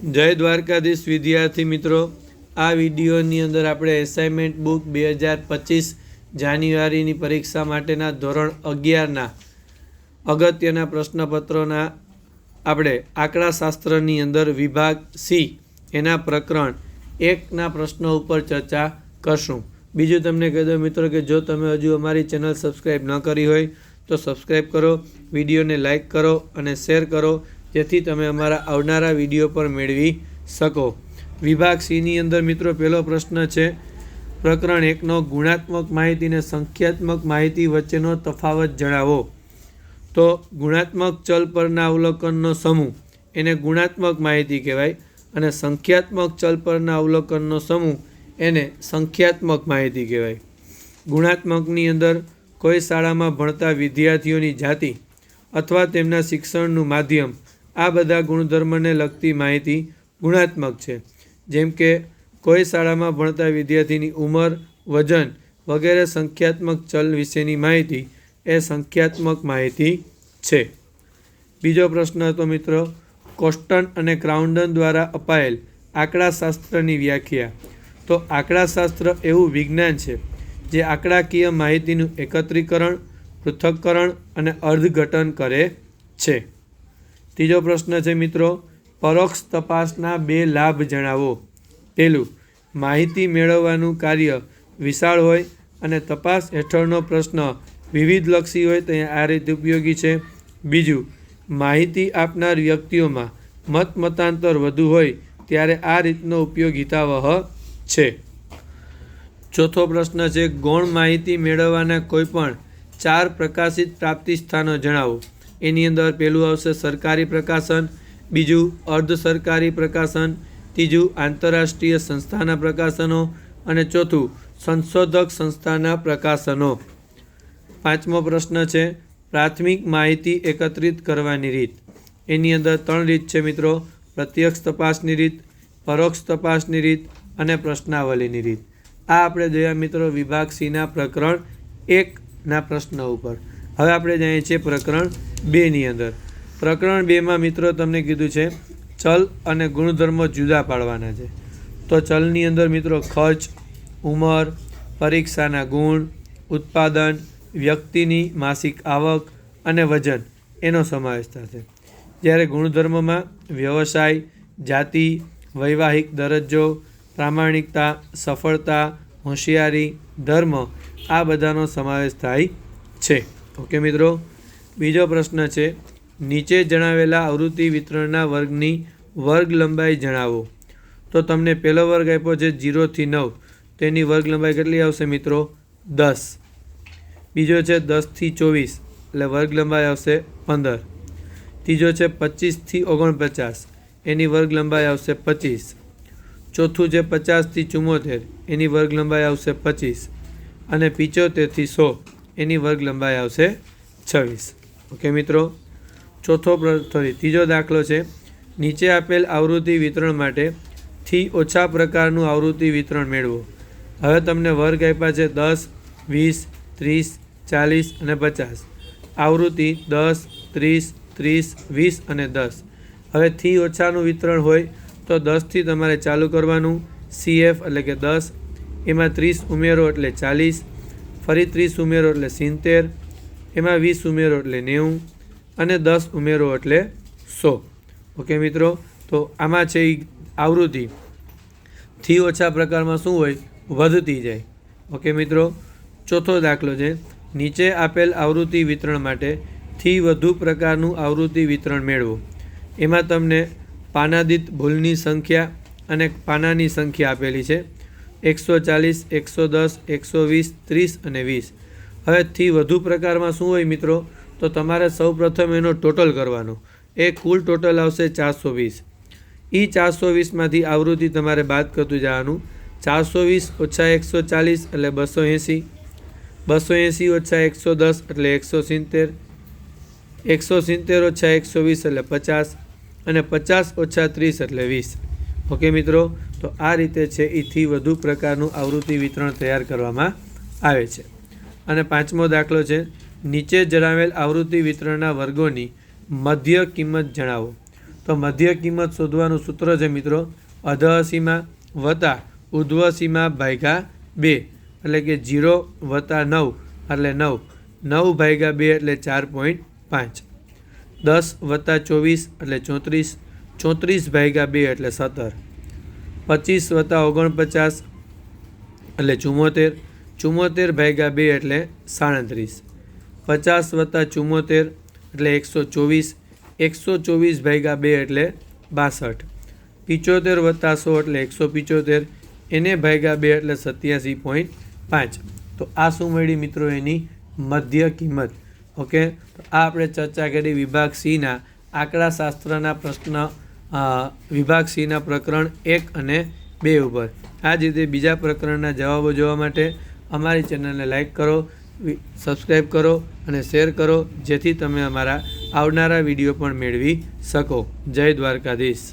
જય દ્વારકાધીશ વિદ્યાર્થી મિત્રો. આ વિડીયોની અંદર આપણે એસાઇનમેન્ટ બુક બે હજાર પચીસ જાન્યુઆરીની પરીક્ષા માટેના ધોરણ અગિયારના અગત્યના પ્રશ્નપત્રોના આપણે આંકડાશાસ્ત્રની અંદર વિભાગ સી એના પ્રકરણ એકના પ્રશ્નો ઉપર ચર્ચા કરશું. બીજું તમને કહી દઉં મિત્રો કે જો તમે હજુ અમારી ચેનલ સબસ્ક્રાઈબ ન કરી હોય તો સબસ્ક્રાઈબ કરો, વિડીયોને લાઈક કરો અને શેર કરો. જેથી તમે અમારા આવનારા વીડિયો પર મેળવી શકો. વિભાગ સીની અંદર મિત્રો પહેલો પ્રશ્ન છે, પ્રકરણ એકનો ગુણાત્મક માહિતી અને સંખ્યાત્મક માહિતી વચ્ચેનો તફાવત જણાવો. તો ગુણાત્મક ચલ પરના અવલોકનનો સમૂહ, એને ગુણાત્મક માહિતી કહેવાય, અને સંખ્યાત્મક ચલ પરના અવલોકનનો સમૂહ, એને સંખ્યાત્મક માહિતી કહેવાય. ગુણાત્મકની અંદર કોઈ શાળામાં ભણતા વિદ્યાર્થીઓની જાતિ અથવા તેમના શિક્ષણનું માધ્યમ આ બધા ગુણધર્મને લગતી માહિતી ગુણાત્મક છે. જેમ કે, કોઈ શાળામાં ભણતા વિદ્યાર્થીની ઉંમર, વજન વગેરે સંખ્યાત્મક ચલ વિશેની માહિતી એ સંખ્યાત્મક માહિતી છે. બીજો પ્રશ્ન હતો મિત્રો, કોસ્ટન અને ક્રાઉન્ડન દ્વારા અપાયેલ આંકડાશાસ્ત્રની વ્યાખ્યા. તો આંકડાશાસ્ત્ર એવું વિજ્ઞાન છે જે આંકડાકીય માહિતીનું એકત્રીકરણ, પૃથક્કરણ અને અર્થઘટન કરે છે. ત્રીજો પ્રશ્ન છે મિત્રો, પરોક્ષ તપાસના બે લાભ જણાવો. પહેલું, માહિતી મેળવવાનું કાર્ય વિશાળ હોય અને તપાસ હેઠળનો પ્રશ્ન વિવિધલક્ષી હોય તો આ રીતે ઉપયોગી છે. બીજું, માહિતી આપનાર વ્યક્તિઓમાં મત મતાંતર વધુ હોય ત્યારે આ રીતનો ઉપયોગ હિતાવહ છે. ચોથો પ્રશ્ન છે, ગૌણ માહિતી મેળવવાના કોઈપણ ચાર પ્રકાશિત પ્રાપ્તિ સ્થાનો જણાવો. એની અંદર પહેલું આવશે સરકારી પ્રકાશન, બીજું અર્ધ સરકારી પ્રકાશન, ત્રીજું આંતરરાષ્ટ્રીય સંસ્થાના પ્રકાશનો અને ચોથું સંશોધક સંસ્થાના પ્રકાશનો. પાંચમો પ્રશ્ન છે, પ્રાથમિક માહિતી એકત્રિત કરવાની રીત. એની અંદર ત્રણ રીત છે મિત્રો, પ્રત્યક્ષ તપાસની રીત, પરોક્ષ તપાસની રીત અને પ્રશ્નાવલીની રીત. આ આપણે જોયા મિત્રો વિભાગ સીના પ્રકરણ એકના પ્રશ્ન ઉપર. હવે આપણે જાણીએ છીએ પ્રકરણ બેની અંદર. પ્રકરણ બેમાં મિત્રો તમને કીધું છે, ચલ અને ગુણધર્મો જુદા પાડવાના છે. તો ચલની અંદર મિત્રો ખર્ચ, ઉંમર, પરીક્ષાના ગુણ, ઉત્પાદન, વ્યક્તિની માસિક આવક અને વજન એનો સમાવેશ થશે. જ્યારે ગુણધર્મમાં વ્યવસાય, જાતિ, વૈવાહિક દરજ્જો, પ્રામાણિકતા, સફળતા, હોશિયારી, ધર્મ આ બધાનો સમાવેશ થાય છે. ઓકે, મિત્રો. બીજો પ્રશ્ન છે, નીચે જણાવેલા આવૃત્તિ વિતરણના વર્ગની વર્ગ લંબાઈ જણાવો. તો તમને પહેલો વર્ગ આપ્યો છે જીરોથી નવ. તેની વર્ગ લંબાઈ કેટલી આવશે, મિત્રો? દસ. બીજો છે દસથી ચોવીસ. એટલે વર્ગ લંબાઈ આવશે પંદર. ત્રીજો છે પચીસથી ઓગણપચાસ. એની વર્ગ લંબાઈ આવશે પચીસ. ચોથું છે પચાસથી ચુમ્મોતેર એની વર્ગ લંબાઈ આવશે પચીસ. અને પિચોતેરથી સો. એની વર્ગ લંબાઈ આવશે છવ્વીસ. ઓકે મિત્રો? ચોથો સોરી ત્રીજો દાખલો છે. નીચે આપેલ આવૃત્તિ વિતરણ માટે થી ઓછા પ્રકારનું આવૃત્તિ વિતરણ મેળવો. હવે તમને વર્ગ આપ્યા છે દસ, વીસ, ત્રીસ, ચાલીસ અને પચાસ. આવૃત્તિ દસ, ત્રીસ ત્રીસ, વીસ અને દસ. હવે થી ઓછાનું વિતરણ હોય તો દસથી તમારે ચાલુ કરવાનું. સીએફ એટલે કે દસ. એમાં ત્રીસ ઉમેરો એટલે ચાલીસ. ફરી ત્રીસ ઉમેરો એટલે સિત્તેર, એમાં વીસ ઉમેરો એટલે નેવું અને દસ ઉમેરો એટલે સો. ઓકે મિત્રો, તો આમાં છે એ આવૃત્તિ. થી ઓછા પ્રકારમાં શું હોય? વધતી જાય. ઓકે મિત્રો, ચોથો દાખલો છે. નીચે આપેલ આવૃત્તિ વિતરણ માટે થી વધુ પ્રકારનું આવૃત્તિ વિતરણ મેળવો. એમાં તમને પાનાદિત ભૂલની સંખ્યા અને પાનાની સંખ્યા આપેલી છે. એકસો ચાલીસ એકસો દસ એકસો વીસ ત્રીસ અને વીસ. હવેથી વધુ પ્રકારમાં શું હોય મિત્રો? તો તમારે સૌપ્રથમ એનો ટોટલ કરવાનો. એ કુલ ટોટલ આવશે ચારસો વીસ એ ચારસો વીસમાંથી આવૃત્તિ તમારે બાદ કરતું જવાનું. ચારસો વીસ ઓછા એકસો ચાલીસ એટલે બસો એંસી બસો એંસી ઓછા એકસો દસ એટલે એકસો સિત્તેર એકસો સિત્તેર ઓછા એકસો વીસ એટલે પચાસ. અને પચાસ ઓછા ત્રીસ એટલે વીસ. ઓકે મિત્રો, તો આ રીતે છે એથી વધુ પ્રકારનું આવૃત્તિ વિતરણ તૈયાર કરવામાં આવે છે. અને પાંચમો દાખલો છે, નીચે જણાવેલ આવૃત્તિ વિતરણના વર્ગોની મધ્ય કિંમત જણાવો. તો મધ્ય કિંમત શોધવાનું સૂત્ર છે મિત્રો અધઃ વત્તા ઉધ્વ સીમા બે, એટલે કે જીરો વત્તા નવ, એટલે નવ. નવ ભાગ્યા બે એટલે ચાર પોઈન્ટ પાંચ. દસ વત્તા ચોવીસ એટલે ચોત્રીસ. ચોત્રીસ ભાગ્યા બે એટલે સત્તર. પચીસ વત્તા ઓગણપચાસ એટલે ચુમ્મોતેર ચુમ્મોતેર ભાગ્યા બે એટલે સાડત્રીસ. પચાસ વત્તા ચુમ્મોતેર એટલે એકસો ચોવીસ. એકસો ચોવીસ ભાગ્યા બે એટલે બાસઠ. પિચોતેર વત્તા સો એટલે એકસો પિચોતેર. એને ભાગ્યા બે એટલે સત્યાસી પોઈન્ટ પાંચ. તો આ શું મળી મિત્રો એની મધ્ય કિંમત? ઓકે? તો આ આપણે ચર્ચા કરી વિભાગ સીના આંકડાશાસ્ત્રના પ્રશ્ન વિભાગ સીના પ્રકરણ એક અને બે ઉપર. આ જ રીતે બીજા પ્રકરણના જવાબો જોવા માટે અમારી ચેનલને લાઇક કરો સબસ્ક્રાઈબ કરો અને શેર કરો, જેથી તમે અમારા આવનારા વીડિયો પણ મેળવી શકો. જય દ્વારકાધીશ.